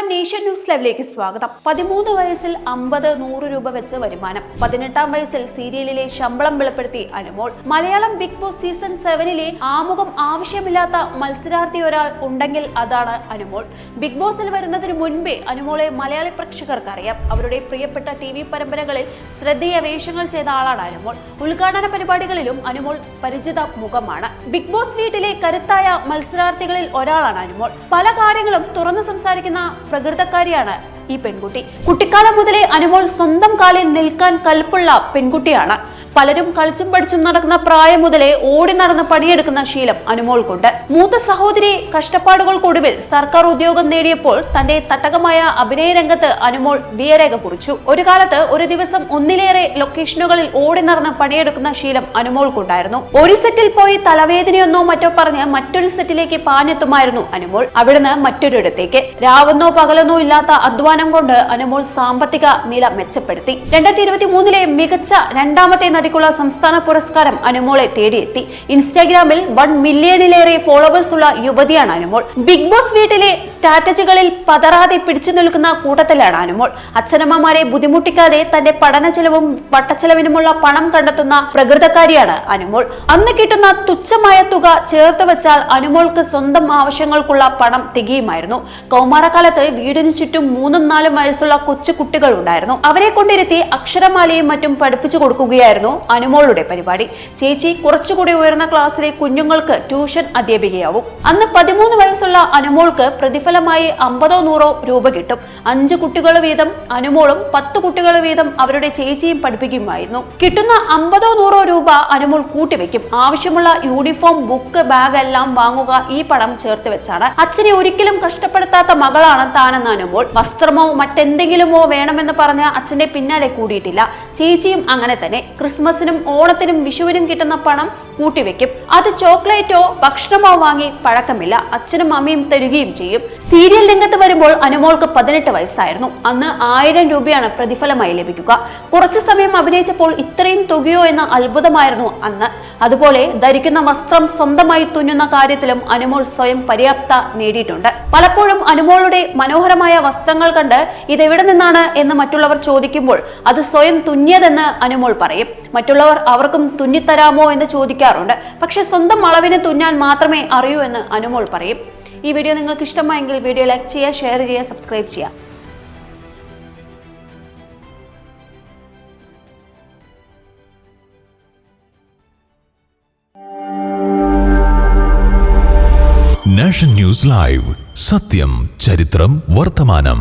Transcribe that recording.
നമസ്കാരം. Nation news ലൈവിലേക്ക് സ്വാഗതം. പതിമൂന്ന് വയസ്സിൽ അമ്പത് നൂറ് രൂപ വെച്ച് വരുമാനം. പതിനെട്ടാം വയസ്സിൽ സീരിയലിലെ ശമ്പളം വെളിപ്പെടുത്തി Anumol. Malayalam big boss season സെവനിലെ ആമുഖം ആവശ്യമില്ലാത്ത മത്സരാർത്ഥി ഒരാൾ ഉണ്ടെങ്കിൽ അതാണ് അനുമോൾ. ബിഗ് ബോസിൽ വരുന്നതിന് മുൻപേ അനുമോളെ മലയാളി പ്രേക്ഷകർക്ക് അറിയാം അവരുടെ പ്രിയപ്പെട്ട ടി വി പരമ്പരകളിൽ ശ്രദ്ധേയ വേഷങ്ങൾ ചെയ്ത ആളാണ് അനുമോൾ. ഉദ്ഘാടന പരിപാടികളിലും അനുമോൾ പരിചിത മുഖമാണ്. ബിഗ് ബോസ് വീട്ടിലെ കരുത്തായ മത്സരാർത്ഥികളിൽ ഒരാളാണ് അനുമോൾ. പല കാര്യങ്ങളും തുറന്നു സംസാരിക്കുന്ന പ്രകൃതക്കാരിയാണ് ഈ പെൺകുട്ടി. കുട്ടിക്കാലം മുതലേ അനുമോൾ സ്വന്തം കാലിൽ നിൽക്കാൻ കൽപ്പുള്ള പെൺകുട്ടിയാണ്. പലരും കളിച്ചും പഠിച്ചും നടക്കുന്ന പ്രായം മുതലേ ഓടി നടന്ന് പണിയെടുക്കുന്ന ശീലം അനുമോൾക്കുണ്ട്. മൂത്ത സഹോദരി കഷ്ടപ്പാടുകൾക്കൊടുവിൽ സർക്കാർ ഉദ്യോഗം നേടിയപ്പോൾ തന്റെ തട്ടകമായ അഭിനയ രംഗത്ത് അനുമോൾ വിയരേഖ കുറിച്ചു. ഒരു കാലത്ത് ഒരു ദിവസം ഒന്നിലേറെ ലൊക്കേഷനുകളിൽ ഓടി നടന്ന് പണിയെടുക്കുന്ന ശീലം അനുമോൾക്കുണ്ടായിരുന്നു. ഒരു സെറ്റിൽ പോയി തലവേദനയൊന്നോ മറ്റോ പറഞ്ഞ് മറ്റൊരു സെറ്റിലേക്ക് പാഞ്ഞെത്തുമായിരുന്നു അനുമോൾ. അവിടുന്ന് മറ്റൊരിടത്തേക്ക്. രാവെന്നോ പകലെന്നോ ഇല്ലാത്ത അധ്വാനം കൊണ്ട് അനുമോൾ സാമ്പത്തിക നില മെച്ചപ്പെടുത്തി. രണ്ടായിരത്തി ഇരുപത്തി മൂന്നിലെ മികച്ച രണ്ടാമത്തെ നടിക്കുള്ള സംസ്ഥാന പുരസ്കാരം അനുമോളെ തേടിയെത്തി. ഇൻസ്റ്റാഗ്രാമിൽ വൺ മില്യണിലേറെ ഫോളോവേഴ്സ് ഉള്ള യുവതിയാണ് അനുമോൾ. ബിഗ് ബോസ് വീട്ടിലെ സ്ട്രാറ്റജികളിൽ പതറാതെ പിടിച്ചു നിൽക്കുന്ന കൂട്ടത്തിലാണ് അനുമോൾ. അച്ഛനമ്മമാരെ ബുദ്ധിമുട്ടിക്കാതെ തന്റെ പഠന ചെലവും വട്ടച്ചെലവിനുമുള്ള പണം കണ്ടെത്തുന്ന പ്രകൃതക്കാരിയാണ് അനുമോൾ. അന്ന് കിട്ടുന്ന തുച്ഛമായ തുക ചേർത്ത് വെച്ചാൽ അനുമോൾക്ക് സ്വന്തം ആവശ്യങ്ങൾക്കുള്ള പണം തികയുമായിരുന്നു. കൗമാരകാലത്ത് വീടിന് ചുറ്റും മൂന്നും നാലും വയസ്സുള്ള കൊച്ചു കുട്ടികൾ ഉണ്ടായിരുന്നു. അവരെ കൊണ്ടിരുത്തി അക്ഷരമാലയും മറ്റും പഠിപ്പിച്ചു കൊടുക്കുകയായിരുന്നു അനുമോളുടെ പരിപാടി. ചേച്ചി കുറച്ചുകൂടി ഉയർന്ന ക്ലാസ്സിലെ കുഞ്ഞുങ്ങൾക്ക് ട്യൂഷൻ അധ്യാപികയാവും. അന്ന് പതിമൂന്ന് വയസ്സുള്ള അനുമോൾക്ക് പ്രതിഫലമായി അമ്പതോ നൂറോ രൂപ കിട്ടും. അഞ്ച് കുട്ടികൾ വീതം അനുമോളും പത്ത് കുട്ടികൾ വീതം അവരുടെ ചേച്ചിയും പഠിപ്പിക്കുമായിരുന്നു. കിട്ടുന്ന അമ്പതോ നൂറോ രൂപ അനുമോൾ കൂട്ടിവെക്കും. ആവശ്യമുള്ള യൂണിഫോം ബുക്ക് ബാഗ് എല്ലാം വാങ്ങുക ഈ പണം ചേർത്ത് വെച്ചാണ്. അച്ഛനെ ഒരിക്കലും കഷ്ടപ്പെടുത്താത്ത മകളാണ് താനെന്ന് അനുമോൾ. വസ്ത്രമോ മറ്റെന്തെങ്കിലുമോ വേണമെന്ന് പറഞ്ഞ അച്ഛന്റെ പിന്നാലെ കൂടിയിട്ടില്ല. ചേച്ചിയും അങ്ങനെ തന്നെ. ക്രിസ്മസിനും ഓണത്തിനും വിഷുവിനും കിട്ടുന്ന പണം കൂട്ടിവെക്കും. അത് ചോക്ലേറ്റോ ഭക്ഷണമോ വാങ്ങി പഴക്കമില്ല. അച്ഛനും അമ്മയും തരികയും ചെയ്യും. സീരിയൽ രംഗത്ത് വരുമ്പോൾ അനുമോൾക്ക് പതിനെട്ട് വയസ്സായിരുന്നു. അന്ന് ആയിരം രൂപയാണ് പ്രതിഫലമായി ലഭിക്കുക. കുറച്ചു സമയം അഭിനയിച്ചപ്പോൾ ഇത്രയും തുകയോ എന്ന അത്ഭുതമായിരുന്നു അന്ന്. അതുപോലെ ധരിക്കുന്ന വസ്ത്രം സ്വന്തമായി തുന്നുന്ന കാര്യത്തിലും അനുമോൾ സ്വയം പര്യാപ്ത നേടിയിട്ടുണ്ട്. പലപ്പോഴും അനുമോളുടെ മനോഹരമായ വസ്ത്രങ്ങൾ കണ്ട് ഇതെവിടെ നിന്നാണ് എന്ന് മറ്റുള്ളവർ ചോദിക്കുമ്പോൾ അത് സ്വയം തുന്നിയതെന്ന് അനുമോൾ പറയും. മറ്റുള്ളവർ അവർക്കും തുന്നിത്തരാമോ എന്ന് ചോദിക്കാറുണ്ട്. പക്ഷെ സ്വന്തം അളവിന് തുന്നാൻ മാത്രമേ അറിയൂ എന്ന് അനുമോൾ പറയും. ഈ വീഡിയോ നിങ്ങൾക്ക് ഇഷ്ടമായെങ്കിൽ വീഡിയോ ലൈക്ക് ചെയ്യുക ഷെയർ ചെയ്യുക സബ്സ്ക്രൈബ് ചെയ്യുക. Nation news live. സത്യം ചരിത്രം വർത്തമാനം.